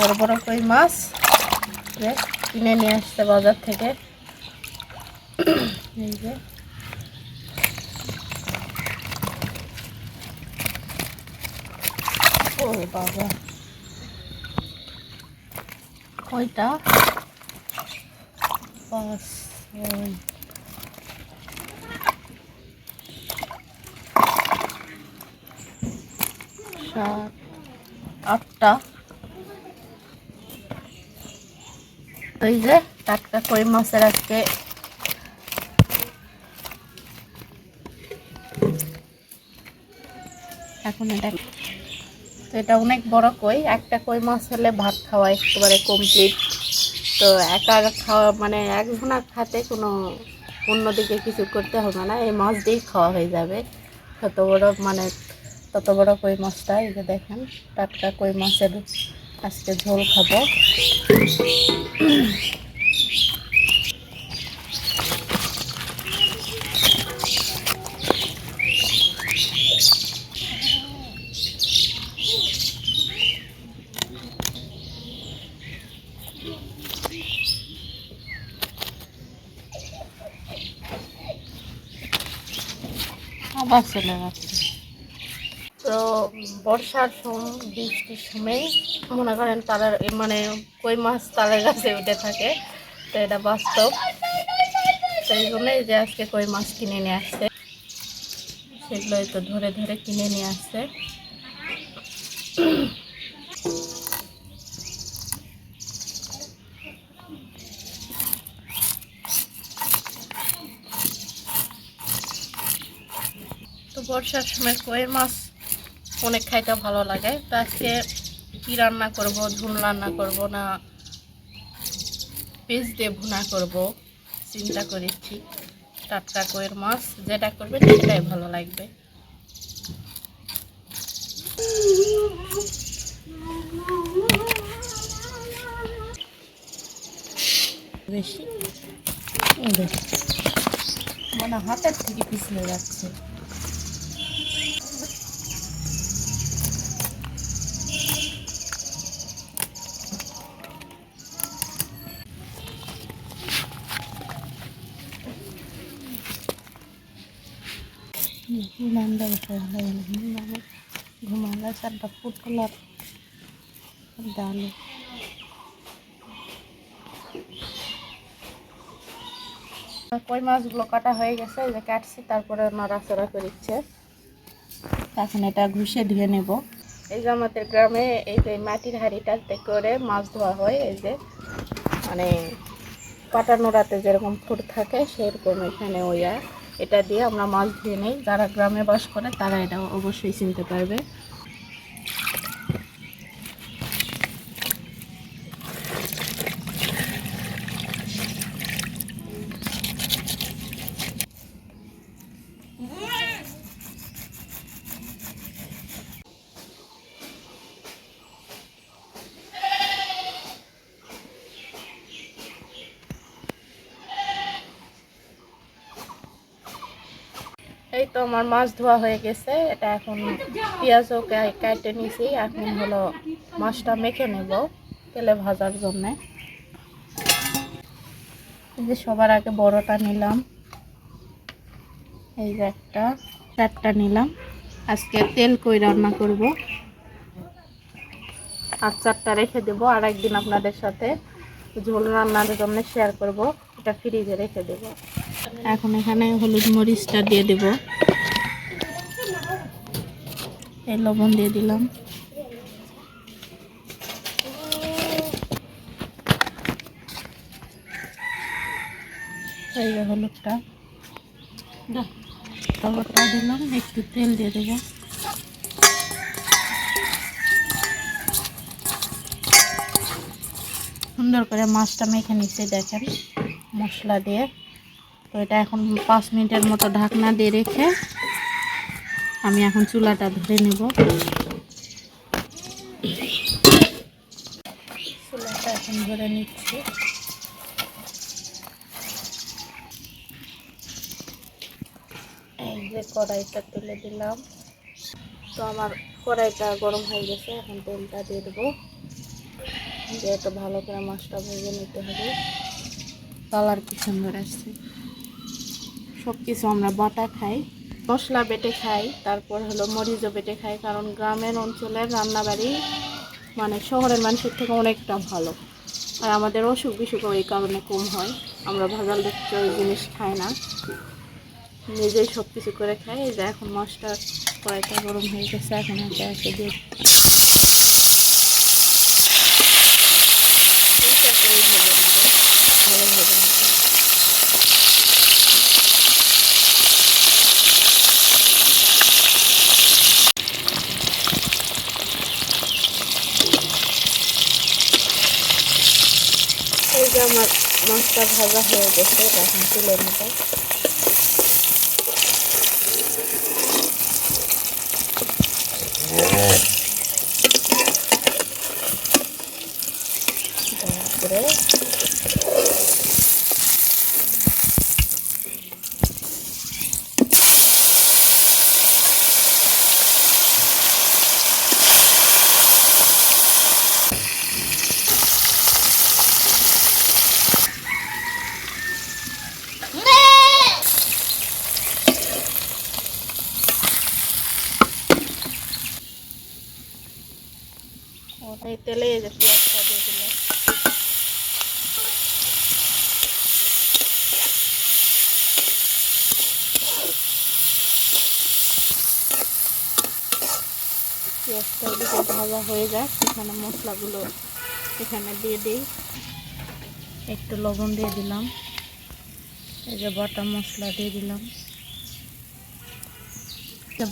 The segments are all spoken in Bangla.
বড় বড় কই মাছ যে কিনে নিয়ে আসছে বাজার থেকে এই যে ও বাবা কয়টা পাঁচ ছয় সাত আটটা এই যে টাটকা কই মাছের আজকে। এখন এটা তো এটা অনেক বড় কই, একটা কই মাছ হলে ভাত খাওয়া একেবারে কমপ্লিট তো একা খাওয়া মানে একজনা খাতে কোনো অন্যদিকে কিছু করতে হবে না, এই মাছ দিয়েই খাওয়া হয়ে যাবে। তত বড় মানে তত বড় কই মাছটা, এই যে দেখেন, টাটকা কই মাছের আজকে ঝোল খাব। আবার চলে যাচ্ছে। তো বর্ষার সময় বৃষ্টির সময় মনে করেন তারার মানে কই মাছ তাদের কাছে উঠে থাকে, তো এটা বাস্তব। সেই জন্যই যে আজকে কই মাছ কিনে নিয়ে আসছে, সেগুলোই তো ধরে ধরে কিনে নিয়ে আসছে। তো বর্ষার সময় কই মাছ অনেক খাইতে ভালো লাগে। তো আজকে কী রান্না করব ঝুল রান্না করব না পেঁচ দিয়ে ভুনা করব, চিন্তা করেছি। টাটকা কইয়ের মাছ যেটা করবে সেটাই ভালো লাগবে। বেশি? মানে হাতের থেকে পিছলে যাচ্ছে। ঘুমান্ডা ভালো ঘুমালে ঘুমালে চারটা ফুটল আর ডালে। কই মাছগুলো কাটা হয়ে গেছে এই যে কাটছি তারপরে নড়াচড়া করিচ্ছে। এখন এটা ঘুষে ধুয়ে নেব। এই যে আমাদের গ্রামে এই যে মাটির হাঁড়িটাতে করে মাছ ধোয়া হয় এই যে মানে কাটা নোড়াতে যেরকম ফুট থাকে সেরকম এখানে ওইয়া এটা দিয়ে আমরা মাছ ধুয়ে নিই, যারা গ্রামে বাস করে তারা এটা অবশ্যই চিনতে পারবে। এই তো আমার মাছ ধোয়া হয়ে গেছে। এটা এখন পেঁয়াজও কেটে নিছি। এখন হলো মাছটা মেখে নেব তেলে ভাজার জন্য। এই যে সবার আগে বড়টা নিলাম। এই যে একটা, চারটা নিলাম। আজকে তেল কই রান্না করব? আর চারটা রেখে দেবো। আর একদিন আপনাদের সাথে ঝোল রান্নার জন্য শেয়ার করব। এটা ফ্রিজে রেখে দেবো। এখন এখানে হলুদ মরিচটা দিয়ে দেব। এই লবণ দিয়ে দিলাম। এই হলুদটা। দিলাম একটু তেল দিয়ে দেবো। সুন্দর করে মাছটা মেখে নিচ্ছি দেখেন। মশলা দিয়ে। তো এটা এখন পাঁচ মিনিটের মতো ঢাকনা দিয়ে রেখে আমি এখন চুলাটা ধরে নেব। চুলাটা এখন ধরে নিচ্ছি। যে কড়াইটা তুলে দিলাম। তো আমার কড়াইটা গরম হয়ে গেছে, এখন তেলটা দিয়ে দেবো। যেহেতু ভালো করে মাছটা ভেজে নিতে হবে। কালার কি সুন্দর আসছে। সব কিছু আমরা বাটা খাই। মশলা বেটে খাই, তারপর হলো মরিচও বেটে খাই, কারণ গ্রামের অঞ্চলের রান্নাবাড়ি মানে শহরের মানুষের থেকে অনেকটা ভালো। আর আমাদের অসুখ বিসুখও এই কারণে কম হয়। আমরা ভাজাল দেখতে ওই জিনিস খাই না। নিজেই সব কিছু করে খাই। এই যে এখন মাছটা কড়াইটা গরম হয়ে গেছে, এখন একে একে দিয়ে দুইটা করেই ভেজে নেব ভালো ভেজে নেব এই যে আমার মাছটা ভাজা হয়ে গেছে এখন তুলে নেব। তারপরে ওটাই তেলে এই যে পেঁয়াজটা দিয়ে দিলাম। পেঁয়াজটা এদিকে ভাজা হয়ে যায় এখানে মশলাগুলো এখানে দিয়ে দিই। একটু লবণ দিয়ে দিলাম। এই যে বাটা মশলা দিয়ে দিলাম।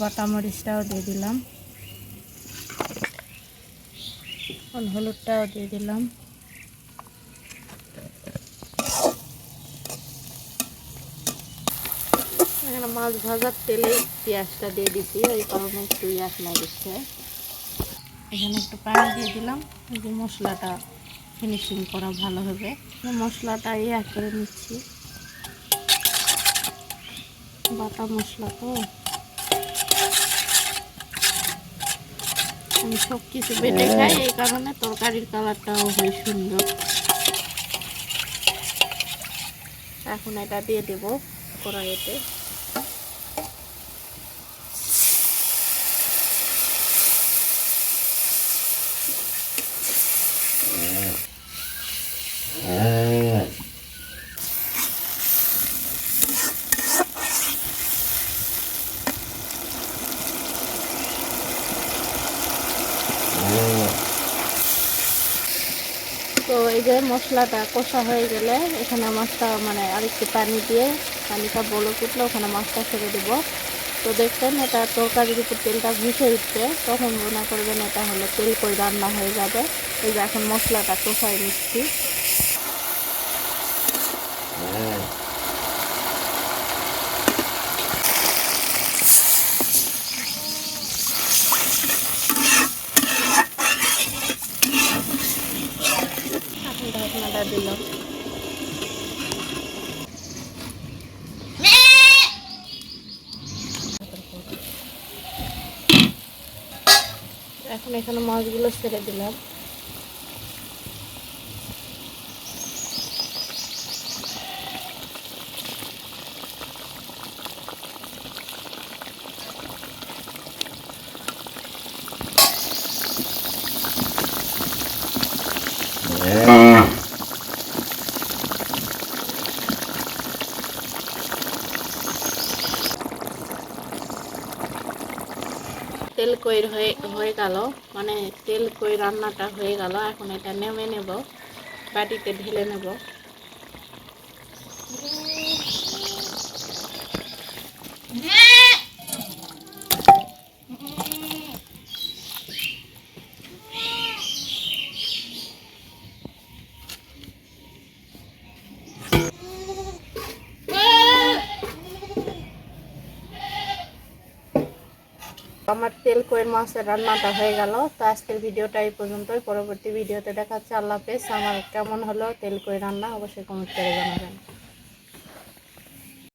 বাটা মরিচটাও দিয়ে দিলাম। হলুদটাও দিয়ে দিলাম। এখানে মাছ ভাজার তেলে পেঁয়াজটা দিয়ে দিচ্ছি ওই কারণে একটু না দিচ্ছে। এখানে একটু পানি দিয়ে দিলাম যে মশলাটা ফিনিশিং করা ভালো হবে। মশলাটা ইয়া করে নিচ্ছি। বাটা মশলা তো। আমি সব কিছু বেটে খাই, এই কারণে তরকারির কালারটাও হয় সুন্দর। এখন এটা দিয়ে দেব কড়াইতে। তো এই যে মশলাটা কষা হয়ে গেলে এখানে মাছটা মানে আরেকটু পানি দিয়ে পানিটা বলো উঠলে ওখানে মাছটা ছেড়ে দেবো। তো দেখবেন এটা তরকারির উপর তেলটা ভুষে উঠছে, তখন মনে করবেন এটা হলো তেল করে রান্না হয়ে যাবে। এই যে এখন মশলাটা কষায় নিচ্ছি এখন ঢাকনাটা দিলাম এখন এখানে মাছগুলো ছেড়ে দিলাম তেল কইর হয়ে হয়ে গেল। মানে তেল কই রান্নাটা হয়ে গেল। এখন এটা নেমে নেব। বাটিতে ঢেলে নেব। আমার তেল কইয়ের মাছের রান্নাটা হয়ে গেল। তো আজকের ভিডিওটা এই পর্যন্তই। পরবর্তী ভিডিওতে দেখাচ্ছে। আল্লাহ হাফেজ। আমার কেমন হলো তেল কই রান্না? অবশ্যই কমেন্ট করে জানাবেন।